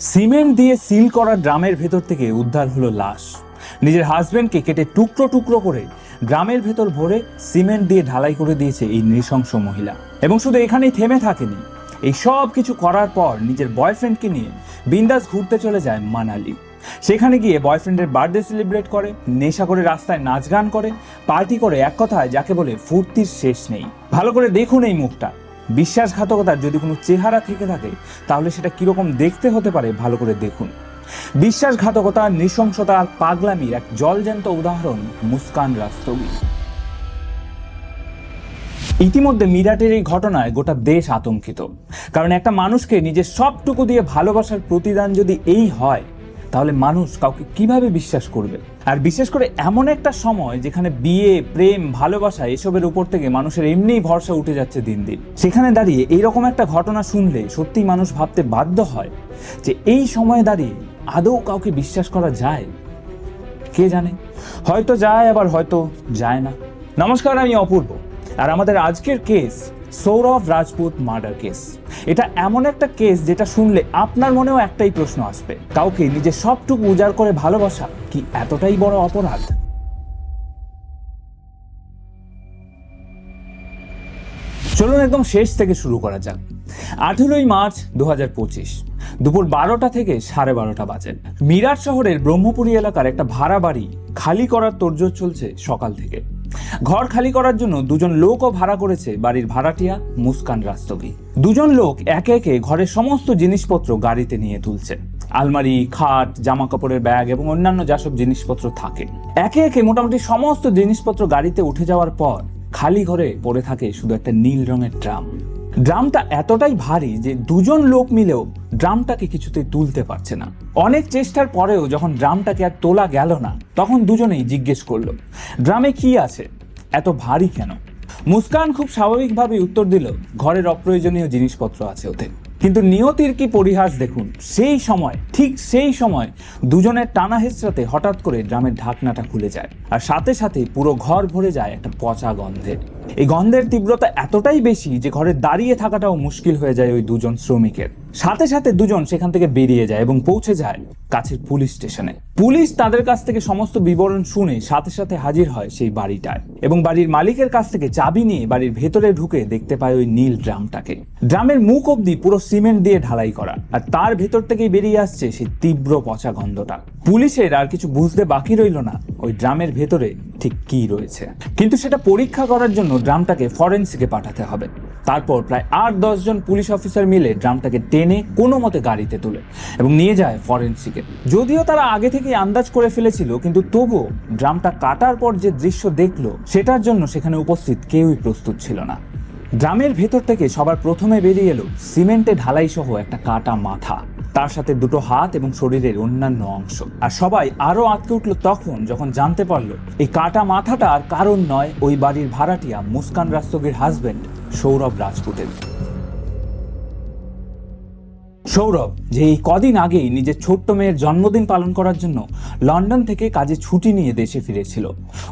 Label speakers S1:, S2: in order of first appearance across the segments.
S1: Cement দিয়ে seal করা ড্রামের ভেতর থেকে উদ্ধার হলো লাশ। নিজের হাজবেন্ডকে কেটে টুকরো টুকরো করে গ্রামের ভেতর ভরে সিমেন্ট দিয়ে ঢালাই করে দিয়েছে এই নৃশংস মহিলা। এবং শুধু এখানেই থেমে থাকেনি, এই সব কিছু করার পর নিজের বয়ফ্রেন্ডকে নিয়ে বিন্দাস ঘুরতে চলে যায় মানালি। সেখানে গিয়ে বয়ফ্রেন্ডের বার্থডে সেলিব্রেট করে, নেশা করে রাস্তায় নাচ গান করে, পার্টি করে এক কথায় যাকে বলে ফুর্তির শেষ নেই। ভালো করে দেখুন এই মুখটা। বিশ্বাসঘাতকতার যদি কোনো চেহারা থেকে থাকে, তাহলে সেটা কীরকম দেখতে হতে পারে ভালো করে দেখুন। বিশ্বাসঘাতকতা, নৃশংসতা আর পাগলামির এক জলজ্যান্ত উদাহরণ মুস্কান রাস্তগী। ইতিমধ্যে মিরাটের এই ঘটনায় গোটা দেশ আতঙ্কিত। কারণ একটা মানুষকে নিজের সবটুকু দিয়ে ভালোবাসার প্রতিদান যদি এই হয় তাহলে মানুষ কাউকে কীভাবে বিশ্বাস করবে? আর বিশেষ করে এমন একটা সময় যেখানে বিয়ে, প্রেম, ভালোবাসা এসবের উপর থেকে মানুষের এমনিই ভরসা উঠে যাচ্ছে দিন দিন। সেখানে দাঁড়িয়ে এইরকম একটা ঘটনা শুনলে সত্যিই মানুষ ভাবতে বাধ্য হয় যে এই সময়ে দাঁড়িয়ে আদৌ কাউকে বিশ্বাস করা যায়? কে জানে? হয়তো যায়, আবার হয়তো যায় না। নমস্কার, আমি অপূর্ব। আর আমাদের আজকের case Saurabh Rajput murder case. এটা এমন একটা কেস যেটা শুনলে আপনার মনেও একটাই প্রশ্ন আসবে। কাউকে নিজের সবটুকু উজাড় করে ভালোবাসা কি এতটাই বড় অপরাধ? চলুন একদম শেষ থেকে শুরু করা যাক। আঠেরোই মার্চ দু হাজার পঁচিশ, দুপুর বারোটা থেকে সাড়ে বারোটা বাজে। মিরাট শহরের ব্রহ্মপুরী এলাকার একটা ভাড়া বাড়ি খালি করার তোড়জোড় চলছে সকাল থেকে। ঘর খালি করার জন্য দুজন লোকও ভাড়া করেছে বাড়ির ভাড়াটিয়া মুস্কান রাস্তগি। দুজন লোক একে একে ঘরের সমস্ত জিনিসপত্র গাড়িতে নিয়ে তুলছে। আলমারি, খাট জামা কাপড়ের ব্যাগ এবং অন্যান্য যা সব জিনিসপত্র থাকে। একে একে মোটামুটি সমস্ত জিনিসপত্র গাড়িতে উঠে যাওয়ার পর খালি ঘরে পড়ে থাকে শুধু একটা নীল রঙের ড্রাম ড্রামটা এতটাই ভারী যে দুজন লোক মিলেও ড্রামটাকে কিছুতেই তুলতে পারছে না। অনেক চেষ্টার পরেও যখন ড্রামটাকে আর তোলা গেল না, তখন দুজনেই জিজ্ঞেস করল, ড্রামে কি আছে? এত ভারী কেন? মুস্কান খুব স্বাভাবিকভাবে উত্তর দিল, ঘরের অপ্রয়োজনীয় জিনিসপত্র আছে ওতে। কিন্তু নিয়তির কি পরিহাস দেখুন, সেই সময়, ঠিক সেই সময় দুজনের টানা হেঁচড়াতে হঠাৎ করে ড্রামের ঢাকনাটা খুলে যায় আর সাথে সাথে পুরো ঘর ভরে যায় একটা পচা গন্ধের এই গন্ধের তীব্রতা এতটাই বেশি যে ঘরে দাঁড়িয়ে থাকাটাও মুশকিল হয়ে যায় ওই দুজন শ্রমিকের। সাথে সাথে দুজন সেখান থেকে বেরিয়ে যায় এবং পৌঁছে যায় কাছের পুলিশ স্টেশনে। পুলিশ তাদের কাছ থেকে সমস্ত বিবরণ শুনে সাথে সাথে হাজির হয় সেই বাড়িটায় এবং বাড়ির মালিকের কাছ থেকে চাবি নিয়ে বাড়ির ভেতরে ঢুকে দেখতে পায় ওই নীল ড্রামটাকে। ড্রামের মুখ অব্দি পুরো সিমেন্ট দিয়ে ঢালাই করা আর তার ভেতর থেকেই বেরিয়ে আসছে সেই তীব্র পচা গন্ধটা। পুলিশের আর কিছু বুঝতে বাকি রইল না। ওই ড্রামের ভেতরে ঠিক কি রয়েছে। কিন্তু সেটা পরীক্ষা করার জন্য ড্রামটাকে ফরেন্সিকে পাঠাতে হবে। তারপর প্রায় আট জন পুলিশ অফিসার মিলে ড্রামটাকে টেনে কোনো মতে গাড়িতে তুলে এবং নিয়ে যায় ফরেন্সিকে। যদিও তারা আগে থেকেই আন্দাজ করে ফেলেছিল, কিন্তু তবুও ড্রামটা কাটার পর যে দৃশ্য দেখল, সেটার জন্য সেখানে উপস্থিত কেউই প্রস্তুত ছিল না। ড্রামের ভেতর থেকে সবার প্রথমে বেরিয়ে এলো সিমেন্টে ঢালাই সহ একটা কাটা মাথা। তার সাথে দুটো হাত এবং শরীরের অন্যান্য অংশ। আর সবাই আরও আটকে উঠল তখন যখন জানতে পারল, এই কাটা মাথাটা আর কারণ নয় ওই বাড়ির ভাড়াটিয়া মুস্কান রাস্তগীর হাজবেন্ড সৌরভ রাজপুতের। সৌরভ, যে এই কদিন আগেই নিজের ছোট্ট মেয়ের জন্মদিন পালন করার জন্য লন্ডন থেকে কাজে ছুটি নিয়ে দেশে ফিরেছিল।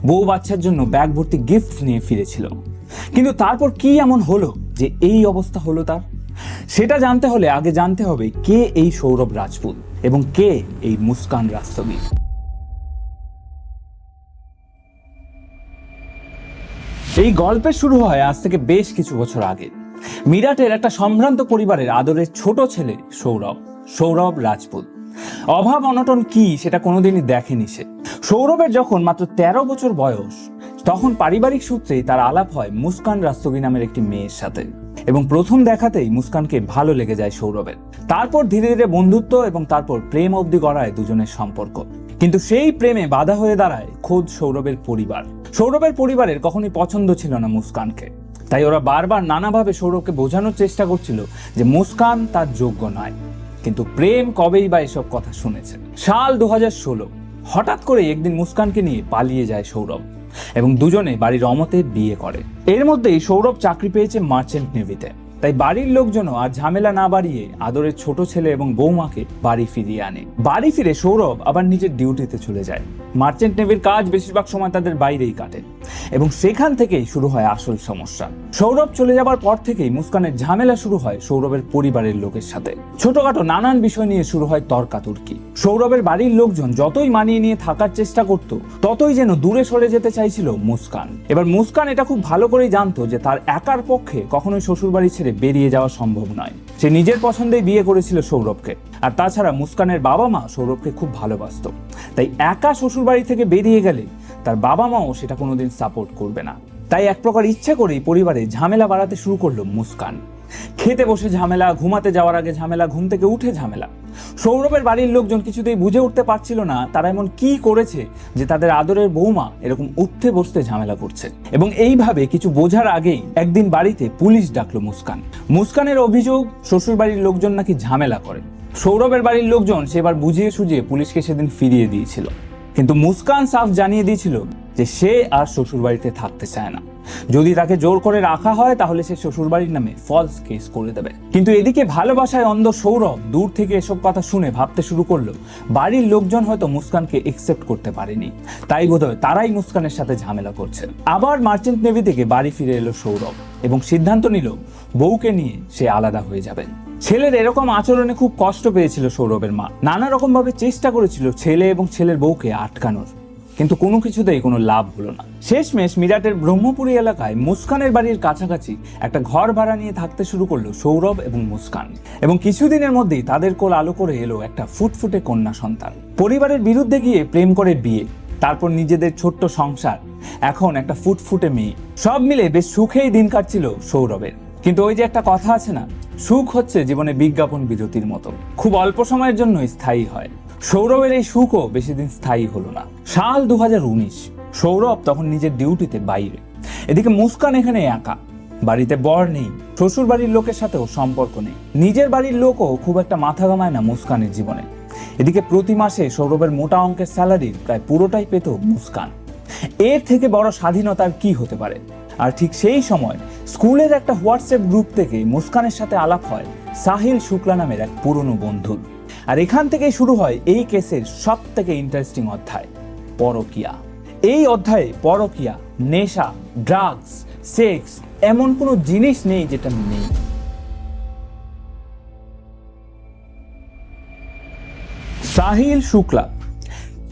S1: বউ বাচ্চার জন্য ব্যাগ ভর্তি গিফট নিয়ে ফিরেছিল। কিন্তু তারপর কি এমন হলো যে এই অবস্থা হলো তার? সেটা জানতে হলে আগে জানতে হবে কে এই সৌরভ রাজপুত এবং কে এই মুস্কান রাস্তগীর এই গল্পের শুরু হয় আজ থেকে বেশ কিছু বছর আগে। মিরাটের একটা সম্ভ্রান্ত পরিবারের আদরের ছোট ছেলে সৌরভ সৌরভ রাজপুত। অভাব অনটন কি সেটা কোনোদিনই দেখেনি সে। সৌরভের যখন মাত্র তেরো বছর বয়স, তখন পারিবারিক সূত্রেই তার আলাপ হয় মুস্কান রাস্তগী নামের একটি মেয়ের সাথে। এবং প্রথম দেখাতেই মুস্কানকে ভালো লেগে যায় সৌরভের। তারপর ধীরে ধীরে বন্ধুত্ব এবং তারপর প্রেম অবধি গড়ায় দুজনের সম্পর্ক। কিন্তু সেই প্রেমে বাধা হয়ে দাঁড়ায় খোদ সৌরভের পরিবার। সৌরভের পরিবারের কখনই পছন্দ ছিল না মুস্কানকে। তাই ওরা বারবার নানাভাবে সৌরভকে বোঝানোর চেষ্টা করছিল যে মুস্কান তার যোগ্য নয়। কিন্তু প্রেম কবেই বা এসব কথা শুনেছে। সাল দু ষোলো। হঠাৎ করে একদিন মুস্কানকে নিয়ে পালিয়ে যায় সৌরভ। এবং দুজনে বাড়ির অমতে বিয়ে করে। এর মধ্যেই সৌরভ চাকরি পেয়েছে মার্চেন্ট নেভিতে। তাই বাড়ির লোকজনও আর ঝামেলা না বাড়িয়ে আদরের ছোট ছেলে এবং বৌমাকে বাড়ি ফিরিয়ে আনে। বাড়ি ফিরে সৌরভ আবার নিজের ডিউটিতে চলে যায়। মার্চেন্ট নেভির কাজ বেশিরভাগ সময় তাদের বাইরেই কাটে এবং সেখান থেকেই শুরু হয় আসল সমস্যা। সৌরভ চলে যাবার পর থেকেই মুস্কানের ঝামেলা শুরু হয় সৌরভের পরিবারের লোকের সাথে। ছোটখাটো নানান বিষয় নিয়ে শুরু হয় তর্কাতর্কি। সৌরভের বাড়ির লোকজন যতই মানিয়ে নিয়ে থাকার চেষ্টা করত, ততই যেন দূরে সরে যেতে চাইছিল মুস্কান। এবার মুস্কান এটা খুব ভালো করেই জানতো যে তার একার পক্ষে কখনোই শ্বশুরবাড়ি ছেড়ে বেরিয়ে যাওয়া সম্ভব নয়। সে নিজের পছন্দেই বিয়ে করেছিল সৌরভকে। আর তাছাড়া মুস্কানের বাবা মা সৌরভকে খুব ভালোবাসত। তাই একা শ্বশুরবাড়ি থেকে বেরিয়ে গেলে তার বাবা মাও সেটা কোনোদিন সাপোর্ট করবে না। তাই এক প্রকার ইচ্ছে করেই পরিবারে ঝামেলা বাড়াতে শুরু করল মুস্কান। খেতে বসে ঝামেলা, ঘুমাতে যাওয়ার আগে ঝামেলা, ঘুম থেকে উঠে ঝামেলা। সৌরভের বাড়ির লোকজন কিছুতেই বুঝে উঠতে পারছিল না তারা এমন কি করেছে যে তাদের আদরের বৌমা এরকম উঠতে বসতে ঝামেলা করছে। এবং এইভাবে কিছু বোঝার আগেই একদিন বাড়িতে পুলিশ ডাকলো মুস্কান। মুস্কানের অভিযোগ শ্বশুর বাড়ির লোকজন নাকি ঝামেলা করে। সৌরভের বাড়ির লোকজন সেবার বুঝিয়ে সুঝিয়ে পুলিশকে সেদিন ফিরিয়ে দিয়েছিল। কিন্তু মুস্কান সাফ জানিয়ে দিয়েছিল যে সে আর শ্বশুরবাড়িতে থাকতে চায় না। যদি তাকে জোর করে রাখা হয়, তাহলে সে শ্বশুরবাড়ির নামে ফলস কেস করে দেবে। কিন্তু এদিকে ভালোবাসায় অন্ধ সৌরভ দূর থেকে এসব কথা শুনে ভাবতে শুরু করল, বাড়ির লোকজন হয়তো মুস্কানকে একসেপ্ট করতে পারেনি। তাই বোধহয় তারাই মুস্কানের সাথে ঝামেলা করছে। আবার মার্চেন্ট নেভি থেকে বাড়ি ফিরে এলো সৌরভ এবং সিদ্ধান্ত নিল, বউকে নিয়ে সে আলাদা হয়ে যাবে। ছেলের এরকম আচরণে খুব কষ্ট পেয়েছিল সৌরভের মা। নানা রকম ভাবে চেষ্টা করেছিল ছেলে এবং ছেলের বউকে আটকানোর। কিন্তু কোনো কিছুতেই কোনো লাভ হলো না। শেষমেশ মিরাটের ব্রহ্মপুরী এলাকায় মুস্কানের বাড়ির কাছাকাছি একটা ঘর ভাড়া নিয়ে থাকতে শুরু করল সৌরভ এবং মুস্কান। এবং কিছুদিনের মধ্যেই তাদের কোল আলো করে এলো একটা ফুটফুটে কন্যা সন্তান। পরিবারের বিরুদ্ধে গিয়ে প্রেম করে বিয়ে, তারপর নিজেদের ছোট্ট সংসার, এখন একটা ফুটফুটে মেয়ে। সব মিলে বেশ সুখেই দিন কাটছিল সৌরভের। কিন্তু ওই যে একটা কথা আছে না, সুখ হচ্ছে জীবনে বিজ্ঞাপন বিরতির মতো। খুব অল্প সময়ের জন্য স্থায়ী হয়। সৌরভের এই সুখও বেশি দিন স্থায়ী হলো না। সাল দু হাজার উনিশ, সৌরভ তখন নিজের ডিউটিতে বাইরে। এদিকে মুস্কান এখানে একা। বাড়িতে বর নেই শ্বশুর বাড়ির লোকের সাথেও সম্পর্ক নেই। নিজের বাড়ির লোকও খুব একটা মাথা ঘামায় না মুস্কানের জীবনে। এদিকে প্রতি মাসে সৌরভের মোটা অঙ্কের স্যালারির প্রায় পুরোটাই পেত মুস্কান। এর থেকে বড় স্বাধীনতার কি হতে পারে? আর ঠিক সেই সময় স্কুলের একটা হোয়াটসঅ্যাপ গ্রুপ থেকে মুস্কানের সাথে আলাপ হয় সাহিল শুক্লা নামের এক পুরনো বন্ধুর। আর এখান থেকেই শুরু হয় এই কেসের সব থেকে ইন্টারেস্টিং অধ্যায়, পরকিয়া। এই অধ্যায়ে পরকিয়া, নেশা ড্রাগস সেক্স এমন কোনো জিনিস নেই যেটা নেই। সাহিল শুক্লা।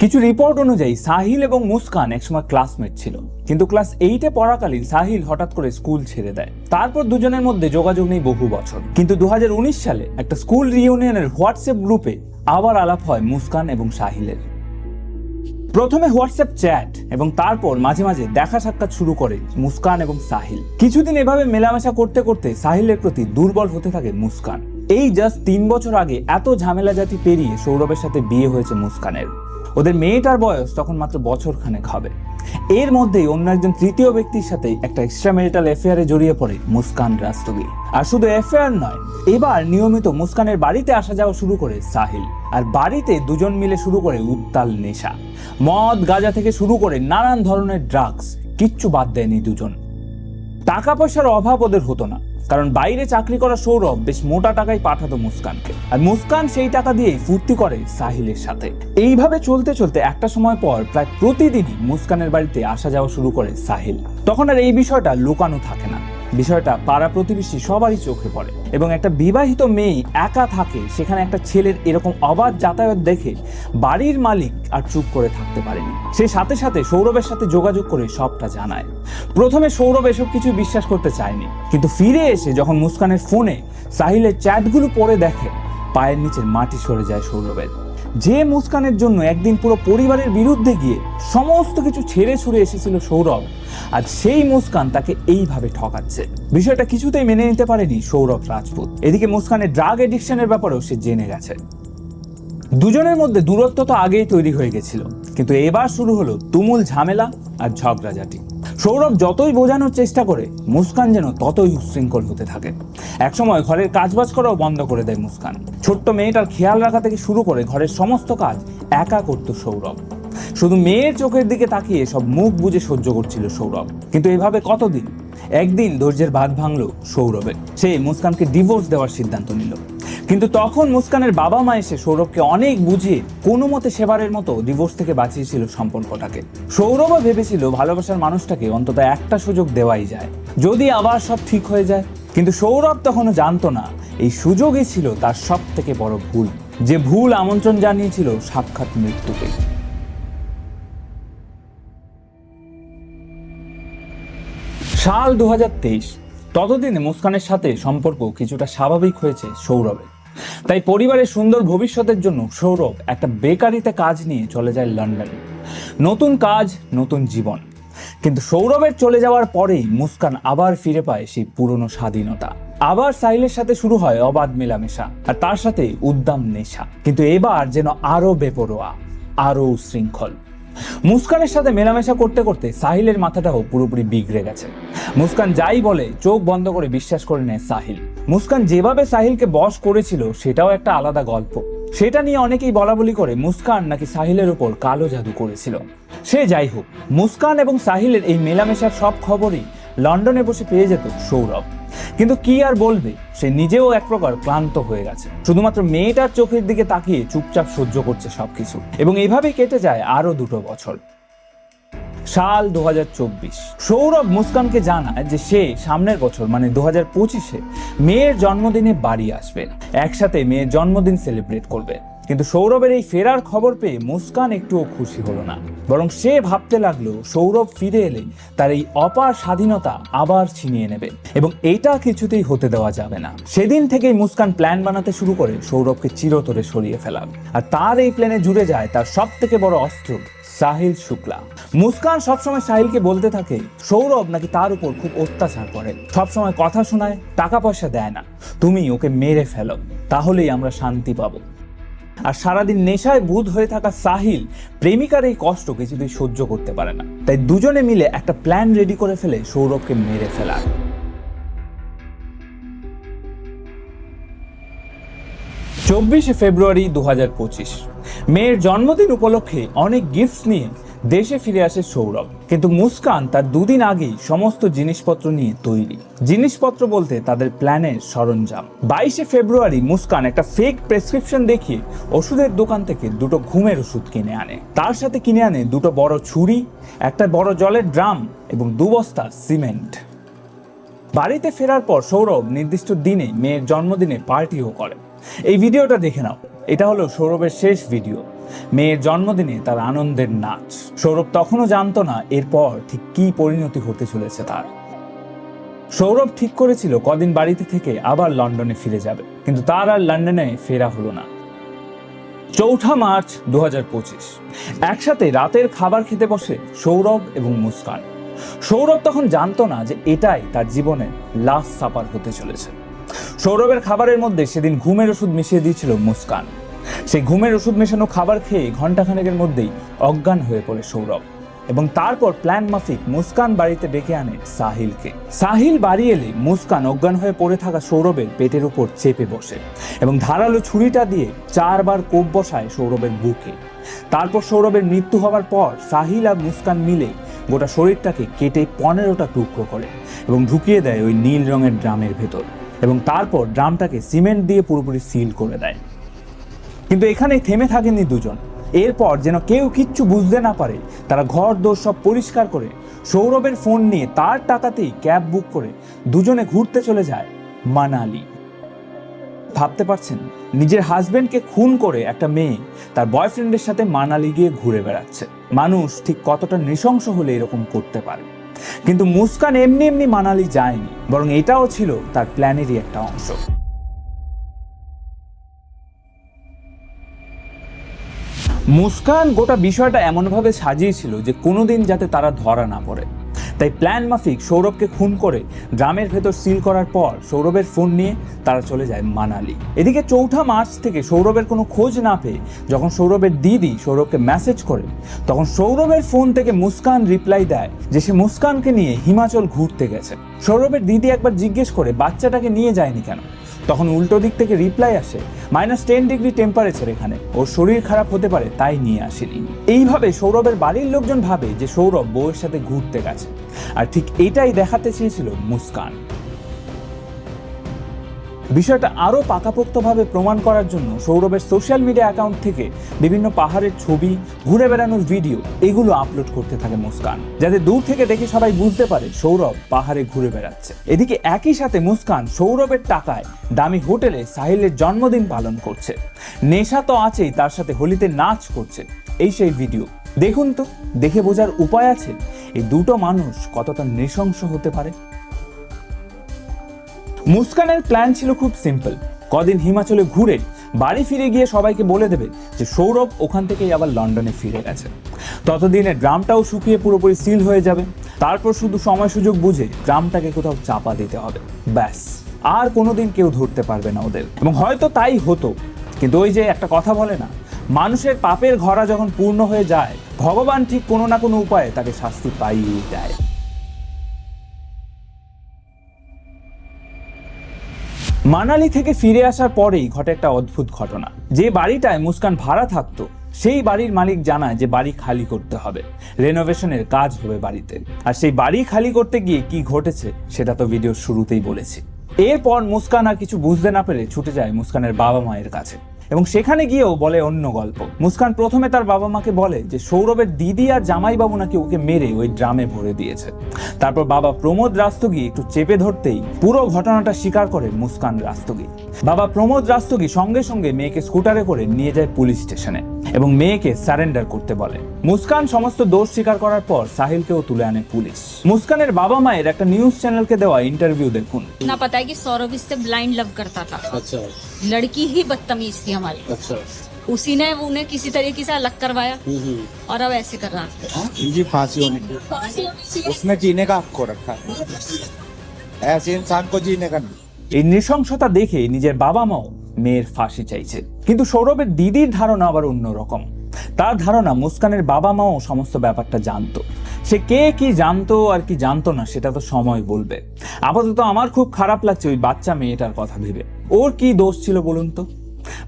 S1: কিছু রিপোর্ট অনুযায়ী সাহিল এবং মুস্কান একসময় ক্লাসমেট ছিল। কিন্তু ক্লাস এইটে পড়াকালীন সাহিল হঠাৎ করে স্কুল ছেড়ে দেয়। তারপর দুজনের মধ্যে যোগাযোগ নেই বহু বছর। কিন্তু দুহাজার উনিশ সালে একটা স্কুল রিউনিয়নের হোয়াটসঅ্যাপ গ্রুপে আবার আলাপ হয় মুস্কান এবং সাহিলের। প্রথমে হোয়াটসঅ্যাপ চ্যাট এবং তারপর মাঝে মাঝে দেখা সাক্ষাৎ শুরু করে মুস্কান এবং সাহিল। কিছুদিন এভাবে মেলামেশা করতে করতে সাহিলের প্রতি দুর্বল হতে থাকে মুস্কান। এই জাস্ট তিন বছর আগে এত ঝামেলা জাতি পেরিয়ে সৌরভের সাথে বিয়ে হয়েছে মুস্কানের। ওদের মেয়েটার বয়স তখন মাত্র বছর খানেক হবে। এর মধ্যেই অন্য একজন তৃতীয় ব্যক্তির সাথে একটা এক্সট্রা ম্যারিটাল অ্যাফেয়ারে জড়িয়ে পড়ে মুস্কান রাস্তগি। আর শুধু অ্যাফেয়ার নয়, এবার নিয়মিত মুস্কানের বাড়িতে আসা যাওয়া শুরু করে সাহিল। আর বাড়িতে দুজন মিলে শুরু করে উত্তাল নেশা। মদ, গাঁজা থেকে শুরু করে নানান ধরনের ড্রাগস কিচ্ছু বাদ দেয়নি দুজন। টাকা পয়সার অভাব ওদের হতো না। কারণ বাইরে চাকরি করা সৌরভ বেশ মোটা টাকায় পাঠাতো মুস্কানকে। আর মুস্কান সেই টাকা দিয়েই ফুর্তি করে সাহিলের সাথে। এইভাবে চলতে চলতে একটা সময় পর প্রায় প্রতিদিনই মুস্কানের বাড়িতে আসা যাওয়া শুরু করে সাহিল। তখন আর এই বিষয়টা লুকানো থাকে না। বিষয়টা পাড়া প্রতিবেশী সবারই চোখে পড়ে। এবং একটা বিবাহিত মেয়ে একা থাকে, সেখানে একটা ছেলের এরকম অবাধ যাতায়াত দেখে বাড়ির মালিক আর চুপ করে থাকতে পারেনি। সে সাথে সাথে সৌরভের সাথে যোগাযোগ করে সবটা জানায়। প্রথমে সৌরভ এসব কিছু বিশ্বাস করতে চায়নি, কিন্তু ফিরে এসে যখন মুস্কানের ফোনে সাহিলের চ্যাটগুলো পড়ে দেখে, পায়ের নিচের মাটি সরে যায় সৌরভের। যে মুস্কানের জন্য একদিন পুরো পরিবারের বিরুদ্ধে গিয়ে সমস্ত কিছু ছেড়ে ছুড়ে এসেছিল সৌরভ, আজ সেই মুস্কান তাকে এইভাবে ঠকাচ্ছে। বিষয়টা কিছুতেই মেনে নিতে পারেনি সৌরভ রাজপুত। এদিকে মুস্কানের ড্রাগ এডিকশনের ব্যাপারেও সে জেনে গেছে। দুজনের মধ্যে দূরত্ব তো আগেই তৈরি হয়ে গেছিল, কিন্তু এবার শুরু হলো তুমুল ঝামেলা আর ঝগড়াঝাটি। সৌরভ যতই বোঝানোর চেষ্টা করে, মুস্কান যেন ততই উচ্ছৃঙ্খল হতে থাকে। একসময় ঘরের কাজবাজ করাও বন্ধ করে দেয় মুস্কান। ছোট্ট মেয়েটার খেয়াল রাখা থেকে শুরু করে ঘরের সমস্ত কাজ একা করত সৌরভ। শুধু মেয়ের চোখের দিকে তাকিয়ে সব মুখ বুজে সহ্য করছিল সৌরভ। কিন্তু এভাবে কতদিন? একদিন ধৈর্যের বাদ ভাঙল সৌরভের। সে মুস্কানকে ডিভোর্স দেওয়ার সিদ্ধান্ত নিল। কিন্তু তখন মুস্কানের বাবা মা এসে সৌরভকে অনেক বুঝিয়ে কোনো মতে সেবারের মতো ডিভোর্স থেকে বাঁচিয়েছিল সম্পর্কটাকে। সৌরভও ভেবেছিল ভালোবাসার মানুষটাকে অন্তত একটা সুযোগ দেওয়াই যায়। যদি আবার সব ঠিক হয়ে যায়। কিন্তু সৌরভ তখনও জানতো না, এই সুযোগই ছিল তার সব থেকে বড় ভুল, যে ভুল আমন্ত্রণ জানিয়েছিল সাক্ষাৎ মৃত্যুকে। সাল দু হাজার তেইশ, ততদিনে মুস্কানের সাথে সম্পর্ক কিছুটা স্বাভাবিক হয়েছে সৌরভের। তাই পরিবারের সুন্দর ভবিষ্যতের জন্য সৌরভ একটা বেকারিতে কাজ নিয়ে চলে যায় লন্ডনে। নতুন কাজ, নতুন জীবন। কিন্তু সৌরভের চলে যাওয়ার পরেই মুস্কান আবার ফিরে পায় সেই পুরনো স্বাধীনতা। আবার সাহিলের সাথে শুরু হয় অবাধ মেলামেশা আর তার সাথে উদ্দাম নেশা। কিন্তু এবার যেন আরও বেপরোয়া আরও উশৃঙ্খল। মুস্কানের সাথে মেলামেশা করতে করতে সাহিলের মাথাটাও পুরোপুরি বিগড়ে গেছে। মুস্কান যাই বলে, চোখ বন্ধ করে বিশ্বাস করে নেয় সাহিল। মুস্কান যেভাবে সাহিলকে বশ করেছিল, সেটাও একটা আলাদা গল্প। সেটা নিয়ে অনেকেই বলা বলি করে মুস্কান নাকি সাহিলের উপর কালো জাদু করেছিল। সে যাই হোক, মুস্কান এবং সাহিলের এই মেলামেশার সব খবরই লন্ডনে বসে পেয়ে যেত সৌরভ। কিন্তু কি আর বলবে? সে নিজেও এক প্রকার ক্লান্ত হয়ে গেছে। শুধুমাত্র মেয়েটার চোখের দিকে তাকিয়ে চুপচাপ সহ্য করছে সবকিছু এবং এভাবেই কেটে যায় আরও দুটো বছর। সাল দু হাজার চব্বিশ। সৌরভ মুস্কানকে জানায় যে সে সামনের বছর মানে দু হাজার পঁচিশে, মেয়ের জন্মদিনে বাড়ি আসবে। একসাথে মেয়ের জন্মদিন সেলিব্রেট করবে। কিন্তু সৌরভের এই ফেরার খবর পেয়ে মুস্কান একটুও খুশি হলো না। বরং সে ভাবতে লাগল, সৌরভ ফিরে এলে তার এই অপার স্বাধীনতা আবার ছিনিয়ে নেবে এবং এটা কিছুতেই হতে দেওয়া যাবে না। সেদিন থেকেই মুস্কান প্ল্যান বানাতে শুরু করে সৌরভকে চিরতরে সরিয়ে ফেলার। আর তার এই প্ল্যানে জুড়ে যায় তার সব থেকে বড় অস্ত্র, সাহিল শুক্লা। মুস্কান সবসময় সাহিলকে বলতে থাকে, সৌরভ নাকি তার উপর খুব অত্যাচার করে। সবসময় কথা শোনায়, টাকা পয়সা দেয় না। তুমি ওকে মেরে ফেলো, তাহলেই আমরা শান্তি পাবো। আর সারাদিন নেশায় বুধ হয়ে থাকা সাহিল প্রেমিকার এই কষ্ট কিছুতেই সহ্য করতে পারে না। তাই দুজনে মিলে একটা প্ল্যান রেডি করে ফেলে সৌরভকে মেরে ফেলার। চব্বিশে ফেব্রুয়ারি দু হাজার পঁচিশ। মেয়ের জন্মদিন উপলক্ষে অনেক গিফটস নিয়ে দেশে ফিরে আসে সৌরভ। কিন্তু মুস্কান তার দুদিন আগেই সমস্ত জিনিসপত্র নিয়ে তৈরি। জিনিসপত্র বলতে তাদের প্ল্যানের সরঞ্জাম। বাইশে ফেব্রুয়ারি মুস্কান একটা ফেক প্রেসক্রিপশন দেখিয়ে ওষুধের দোকান থেকে দুটো ঘুমের ওষুধ কিনে আনে। তার সাথে কিনে আনে দুটো বড় ছুরি, একটা বড় জলের ড্রাম এবং দু বস্তা সিমেন্ট। বাড়িতে ফেরার পর সৌরভ নির্দিষ্ট দিনে মেয়ের জন্মদিনে পার্টিও করে। এই ভিডিওটা দেখে নাও। এটা হলো সৌরভের শেষ ভিডিও। মেয়ের জন্মদিনে তার আনন্দের নাচ। সৌরভ তখনও জানতো না এরপর ঠিক কী পরিণতি হতে চলেছে তার। সৌরভ ঠিক করেছিল কদিন বাড়িতে থেকে আবার লন্ডনে ফিরে যাবে, কিন্তু তার আর লন্ডনে ফেরা হলো না। চৌঠা মার্চ দু হাজার পঁচিশ, একসাথে রাতের খাবার খেতে বসে সৌরভ এবং মুস্কান। সৌরভ তখন জানতো না যে এটাই তার জীবনের লাস্ট সাপার হতে চলেছে। সৌরভের খাবারের মধ্যে সেদিন ঘুমের ওষুধ মিশিয়ে দিয়েছিল মুস্কান। সেই ঘুমের ওষুধ মেশানো খাবার খেয়ে ঘন্টাখানেকের মধ্যেই অজ্ঞান হয়ে পড়ে সৌরভ। এবং তারপর প্ল্যান মাফিক মুস্কান বাড়িতে ডেকে আনে সাহিলকে। সাহিল বাড়ি এলে মুস্কান অজ্ঞান হয়ে পড়ে থাকা সৌরভের পেটের উপর চেপে বসে এবং ধারালো ছুরিটা দিয়ে চারবার কোপ বসায় সৌরভের বুকে। তারপর সৌরভের মৃত্যু হওয়ার পর সাহিল আর মুস্কান মিলে গোটা শরীরটাকে কেটে পনেরোটা টুকরো করে এবং ঢুকিয়ে দেয় ওই নীল রঙের ড্রামের ভেতর। এবং তারপর ড্রামটাকে সিমেন্ট দিয়ে পুরোপুরি সিল করে দেয়। কিন্তু এখানে থেমে থাকেনি দুজন। এরপর যেন কেউ কিচ্ছু বুঝতে না পারে, তারা ঘর দোর সব পরিষ্কার করে, সৌরভের ফোন নিয়ে তার টাকাতেই ক্যাব বুক করে দুজনে ঘুরতে চলে যায় মানালি। ভাবতে পারছেন, নিজের হাজবেন্ডকে খুন করে একটা মেয়ে তার বয়ফ্রেন্ডের সাথে মানালি গিয়ে ঘুরে বেড়াচ্ছে। মানুষ ঠিক কতটা নৃশংস হলে এরকম করতে পারে। কিন্তু মুস্কান এমনি এমনি মানালি যায়নি, বরং এটাও ছিল তার প্ল্যানেরই একটা অংশ। মুস্কান গোটা বিষয়টা এমনভাবে সাজিয়েছিল যে কোনোদিন যাতে তারা ধরা না পড়ে। তাই প্ল্যান মাফিক সৌরভকে খুন করে গ্রামের ভেতর সিল করার পর সৌরভের ফোন নিয়ে তারা চলে যায় মানালি। এদিকে চৌঠা মার্চ থেকে সৌরভের কোনো খোঁজ না পেয়ে যখন সৌরভের দিদি সৌরভকে মেসেজ করে, তখন সৌরভের ফোন থেকে মুস্কান রিপ্লাই দেয় যে সে মুস্কানকে নিয়ে হিমাচল ঘুরতে গেছে। সৌরভের দিদি একবার জিজ্ঞেস করে, বাচ্চাটাকে নিয়ে যায়নি কেন? তখন উল্টো দিক থেকে রিপ্লাই আসে মাইনাস টেন ডিগ্রি টেম্পারেচার এখানে। ওর শরীর খারাপ হতে পারে, তাই নিয়ে আসেনি। এইভাবে সৌরভের বাড়ির লোকজন ভাবে যে সৌরভ বউয়ের সাথে ঘুরতে গেছে। আর ঠিক এটাই দেখাতে চেয়েছিল মুস্কান। বিষয়টা আরও পাকাপোক্তভাবে প্রমাণ করার জন্য সৌরভের সোশ্যাল মিডিয়া অ্যাকাউন্ট থেকে বিভিন্ন পাহাড়ের ছবি, ঘুরে বেড়ানোর ভিডিও, এগুলো আপলোড করতে থাকে মুস্কান, যাতে দূর থেকে দেখে সবাই বুঝতে পারে সৌরভ পাহাড়ে ঘুরে বেড়াচ্ছে। এদিকে একই সাথে মুস্কান সৌরভের টাকায় দামি হোটেলে সাহিলের জন্মদিন পালন করছে। নেশা তো আছেই, তার সাথে হোলিতে নাচ করছে। এই সেই ভিডিও। দেখুন তো, দেখে বোঝার উপায় আছে? এই দুটো মানুষ কতটা নৃশংস হতে পারে? মুস্কানের প্ল্যান ছিল খুব সিম্পল। কদিন হিমাচলে ঘুরে বাড়ি ফিরে গিয়ে সবাইকে বলে দেবে যে সৌরভ ওখান থেকেই আবার লন্ডনে ফিরে গেছে। ততদিনে ড্রামটাও শুকিয়ে পুরোপুরি সিল হয়ে যাবে। তারপর শুধু সময় সুযোগ বুঝে ড্রামটাকে কোথাও চাপা দিতে হবে। ব্যাস, আর কোনোদিন কেউ ধরতে পারবে না ওদের। এবং হয়তো তাই হতো। কিন্তু ওই যে একটা কথা বলে না, মানুষের পাপের ঘরা যখন পূর্ণ হয়ে যায়, ভগবান ঠিক কোনো না কোনো উপায়ে তাকে শাস্তি পাইয়ে দেয়। মানালি থেকে ফিরে আসার পরেই ঘটে একটা অদ্ভুত ঘটনা। যে বাড়িটায় মুস্কান ভাড়া থাকতো, সেই বাড়ির মালিক জানায় যে বাড়ি খালি করতে হবে। রেনোভেশনের কাজ হবে বাড়িতে। আর সেই বাড়ি খালি করতে গিয়ে কি ঘটেছে, সেটা তো ভিডিওর শুরুতেই বলেছি। এরপর মুস্কান আর কিছু বুঝতে না পেরে ছুটে যায় মুস্কানের বাবা মায়ের কাছে। এবং সেখানে গিয়েও বলে অন্য গল্প। মুস্কান প্রথমে তার বাবা মাকে বলে যে, সৌরভের দিদি আর জামাইবাবু নাকি ওকে মেরে ওই ড্রামে ভরে দিয়েছে। তারপর বাবা প্রমোদ রাস্তগি একটু চেপে ধরতেই পুরো ঘটনাটা স্বীকার করে মুস্কান রাস্তগি। বাবা প্রমোদ রাস্তগি সঙ্গে সঙ্গে মেয়েকে স্কুটারে করে নিয়ে যায় পুলিশ স্টেশনে এবং মেয়েকে সারেন্ডার করতে বলে মুস্কান সমস্ত দোষ স্বীকার করার পর সাহিলকেও তুলে আনে পুলিশ মুস্কানের বাবা মায়ের একটা নিউজ চ্যানেলকে দেওয়া ইন্টারভিউ দেখুন
S2: ना पता है कि सौरभ इससे ब्लाइंड लव करता था
S3: अच्छा
S2: लड़की ही बदतमीज थी हमारी
S3: अच्छा
S2: उसी ने उन्हें किसी तरीके से अलग करवाया
S3: हम्म
S2: और अब ऐसे कर रहा है
S4: इनकी फांसी होनी उसने जीने का हक को रखा है ऐसे इंसान को जीने का नहीं
S1: এই নৃশংসতা দেখে নিজের বাবা মাও মেয়ের ফাঁসি চাইছে। কিন্তু সৌরভের দিদির ধারণা আবার অন্যরকম তার ধারণা মুস্কানের বাবা মাও সমস্ত ব্যাপারটা জানতো। সে কে কি জানতো আর কি জানতো না সেটা তো সময় বলবে। আপাতত আমার খুব খারাপ লাগছে ওই বাচ্চা মেয়েটার কথা ভেবে। ওর কি দোষ ছিল বলুন তো?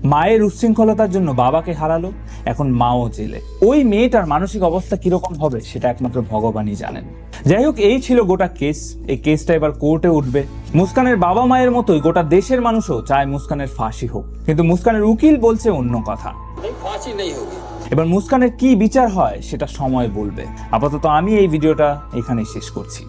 S1: মায়ের উচ্ছৃঙ্খলতার জন্য বাবাকে হারালো এখন মাও জেলে। ওই মেয়েটার মানসিক অবস্থা কীরকম হবে সেটা একমাত্র ভগবানই জানেন। যাই হোক এই ছিল গোটা কেস। এই কেসটা এবার কোর্টে উঠবে। মুস্কানের বাবা মায়ের মতোই গোটা দেশের মানুষও চায় মুস্কানের ফাঁসি হোক। কিন্তু মুস্কানের উকিল বলছে অন্য কথা। এবার মুস্কানের কি বিচার হয় সেটা সময় বলবে। আপাতত আমি এই ভিডিওটা এখানেই শেষ করছি।